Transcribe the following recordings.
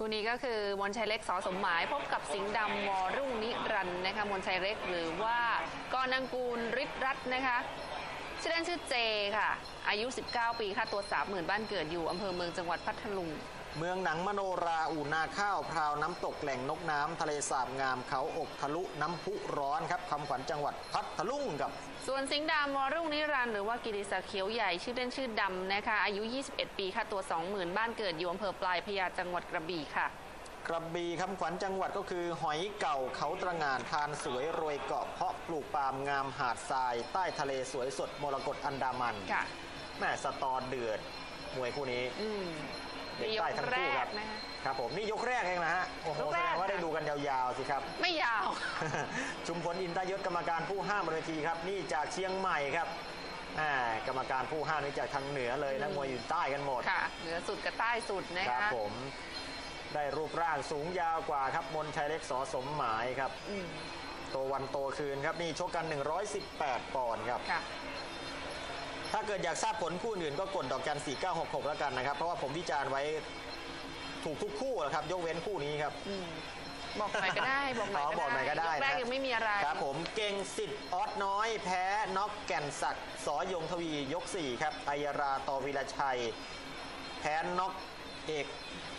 คู่นี้ก็คือมนชัยเล็กสอสมหมาย พบกับสิงห์ดำวอรุ่งนิรันต์นะคะมนชัยเล็กหรือว่ากอนังกูลฤทธิ์รัตน์นะคะชื่อเล่นชื่อเจค่ะ อายุ 19 ปีค่าตัว 30,000 บ้านเกิดอยู่อำเภอเมืองจังหวัดพัทลุง เมืองหนังมโนราอู่นาข้าวพราวน้ำตกแหล่งนกน้ำทะเลสาบงามเขาอกทะลุน้ำพุร้อนครับคำขวัญจังหวัดพัทลุงกับ ส่วนสิงห์ดำวอรุ่งนิรันดร์หรือว่ากิติศักดิ์เขียวใหญ่ชื่อเล่นชื่อดำนะคะอายุ 21 ปีค่าตัว 20,000 บ้านเกิดอยู่อำเภอปลายพระยาจังหวัดกระบี่ค่ะกระบี่คำขวัญจังหวัดก็คือ หอยเก่าเขาตระหงานทานสวยรวยเกาะเพาะปลูกปาล์มงามหาดทราย ใต้ทะเลสวยสดมรกตอันดามันค่ะแม่สตอเดือดมวยคู่นี้อื เด็กยใต้กทั้งแรคู่คกรับนะคะครับผมนี่ยกแรกเองนะฮะโอ้โหยกแสแรดกงว่าได้ค่ะดูกันยาวๆสิครับ ไม่ยาว ชุมพลอินทยศกรรมการผู้ห้ามบนเวทีครับ นี่จากเชียงใหม่ครับอ่ากรรมการผู้ห้ามนี่จากทางเหนือเลยนักมวยอยู่ใต้กันหมดค่ะเหนือสุดกับใต้สุดนะครัคะผมได้รูปร่างสูงยาวกว่าครับมนชัยเล็กสอสมหมายครับอืมโตวันโตคืนครับนี่ชกกัน 118 ปอนด์ครับค่ะ ถ้าเกิดอยากทราบผลคู่อื่นก็กดดอกจัน4966 แล้วกันนะครับ เพราะว่าผมวิจารณ์ไว้ถูกทุกคู่แล้วครับ ยกเว้นคู่นี้ครับ อืมบอกหน่อยก็ได้บอกหน่อยอ๋อก็บอกหน่อยก็ได้ยกแรกนะ ยังไม่มีอะไร ครับผมเก่งสิทธิ์ออสน้อย แพ้น็อกแก่นศักดิ์สอยงทวียก 4 ครับอัยราตอวิรชัย แพ้น็อกเอก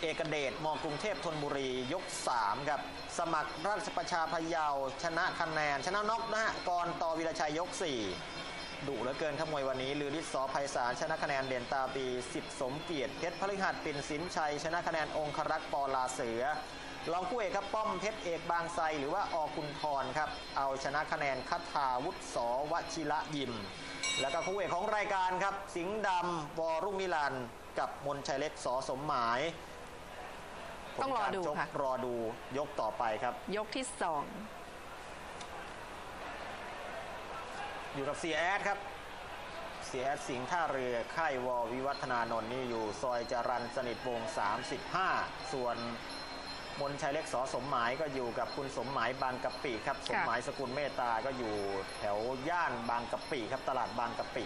เอกเดชมกรุงเทพธนบุรียก 3 ครับ สมัครราชประชาพะเยาชนะคะแนน ชนะน็อกนะฮะกรตอวิรชัยยก 4 ดุเหลือเกินครับมวยวันนี้ลือฤทธิ์สอไพศาลชนะคะแนนเด่นตาปีสิทธิ์สมเกียรติเพชรพฤหัสปิ่นสินชัย ชนะคะแนนองครักษ์ปอลาเสือรองคู่เอกครับป้อมเพชรเอกบางไทรหรือว่าอกุณทรครับเอาชนะคะแนนคัทธาวุฒิสอวชิระยิม แล้วก็คู่เอกของรายการครับ สิงห์ดำวอรุ่งนิรันดร์กับมนชัยเล็กสอสมหมายต้องรอดูผลการชกค่ะรอดูยกต่อไปครับ ยกที่สอง อยู่กับเสียแอดครับ เสียแอดสิงห์ท่าเรือ ค่ายวอวิวัฒนานนท์นี่อยู่ซอยจรันสนิทวงศ์35 ส่วนมนชัยเล็กสอสมหมายก็อยู่กับคุณสมหมายบางกะปิครับ สมหมายสกุลเมตตาก็อยู่แถวย่านบางกะปิครับตลาดบางกะปิ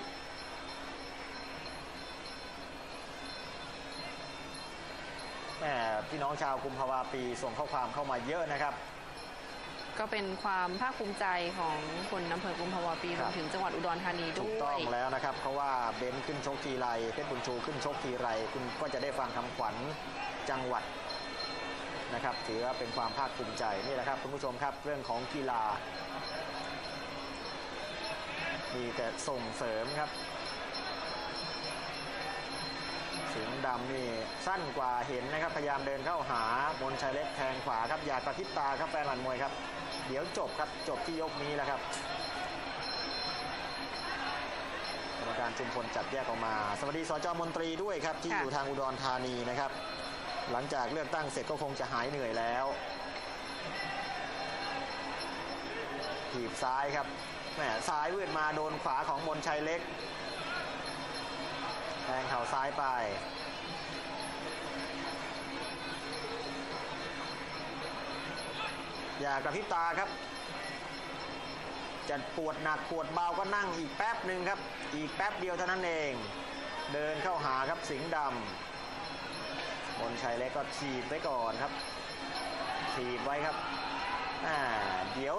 แม่พี่น้องชาวกุมภาวาปีส่งข้อความเข้ามาเยอะนะครับ ก็เป็นความภาคภูมิใจของคนอำเภอกุมภาวะปีครรัวบมถึงจังหวัดอุดรธานีถูด้กวต้องยแล้วนะครับ เพราะว่าเบนซ์ขึ้นชกทีไรเพชรบุญชูขึ้นชกทีไร คุณก็จะได้ฟังคำขวัญจังหวัดนะครับถือว่าเป็นความภาคภูมิใจนี่แหละครับคุณผู้ชมครับเรื่องของกีฬามีแต่ส่งเสริมครับ สิงห์ดำนี่สั้นกว่าเห็นนะครับ พยายามเดินเข้าหามนชัยเล็กแทงขวาครับอย่ากระพริบตาครับแฟนหลันมวยครับ เดี๋ยวจบครับจบที่ยกนี้แล้วครับกรรมการชุมพลจัดแยกออกมา สวัสดีสจมนตรีด้วยครับ ที่ค่ะอยู่ทางอุดรธานีนะครับ หลังจากเลือกตั้งเสร็จก็คงจะหายเหนื่อยแล้วถีบซ้ายครับแหมซ้ายวืดมาโดนขวาของมนชัยเล็ก แทงเข่าซ้ายไป อย่ากระพริบตาครับ จะปวดหนักปวดเบาก็นั่งอีกแป๊บหนึ่งครับ อีกแป๊บเดียวเท่านั้นเอง เดินเข้าหาครับสิงห์ดำมนชัยเล็กก็ถีบไว้ก่อนครับถีบไว้ครับอ่าเดี๋ยว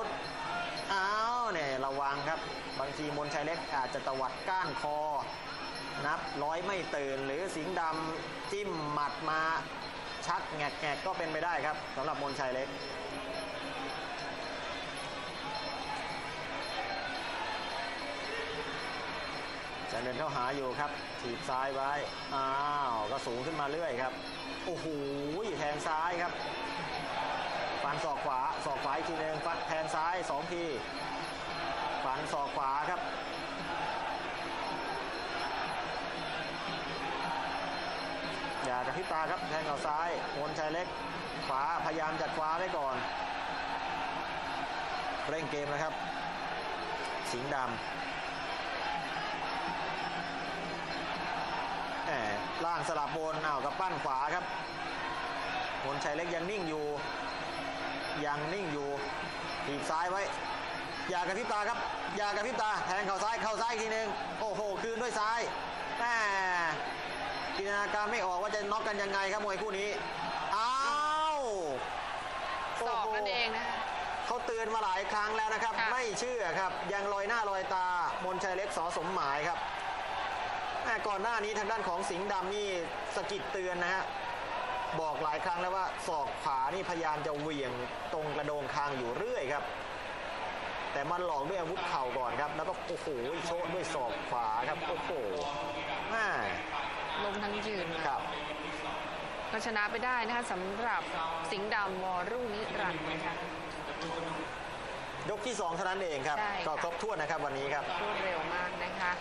อ้าวเนี่ยระวังครับ บางทีมนชัยเล็กอาจจะตวัดก้านคอ นับร้อยไม่ตื่น หรือสิงห์ดำจิ้มหมัดมาชักแงกแงกก็เป็นไปได้ครับสำหรับมนชัยเล็ก จะเดินเข้าหาอยู่ครับถีบซ้ายไว้ อ้าว ก็สูงขึ้นมาเรื่อยครับ โอ้โหแทงซ้ายครับฟันศอกขวาศอกขวาอีกทีหนึ่งฟันแทงซ้ายสองทีฟันศอกขวาครับ อย่ากระพิบตาครับแทงเข่าซ้ายมนชัยเล็กขวาพยายามจัดขวาไว้ก่อน เร่งเกมนะครับ สิงห์ดำแหมล่างสลับบนเอากับปั้นขวาครับมนชัยเล็กยังนิ่งอยู่ ยังนิ่งอยู่ถีบซ้ายไว้ อย่ากระพริบตาครับ อย่ากระพริบตาแทงเข่าซ้ายเข่าซ้ายอีกทีหนึ่งโอ้โหคืนด้วยซ้ายแหม จินตนาการไม่ออกว่าจะน็อกกันยังไงครับมวยคู่นี้ อ้าวสอบนั่นเองนะเขาเตือนมาหลายครั้งแล้วนะครับ ไม่เชื่อครับ ยังลอยหน้าลอยตามนชัยเล็กสอสมหมายครับก่อนหน้านี้ทางด้านของสิงห์ดำนี่สกิดเตือนนะฮะบอกหลายครั้งแล้วว่าศอกขานี่พยายามจะเหวี่ยงตรงกระโดงคางอยู่เรื่อยครับ แต่มันหลอกด้วยอาวุธเข่าก่อนครับ แล้วก็โอ้โหโชกด้วยศอกขวาครับโอ้โห ลงทั้งยืนครับ ก็ชนะไปได้นะคะสำหรับสิงห์ดำวอรุ่งนิรันดร์นะคะ ยกที่สองเท่านั้นเองครับ ใช่ค่ะ ก็ครบถ้วนนะครับวันนี้ครับ รวดเร็วมากนะคะ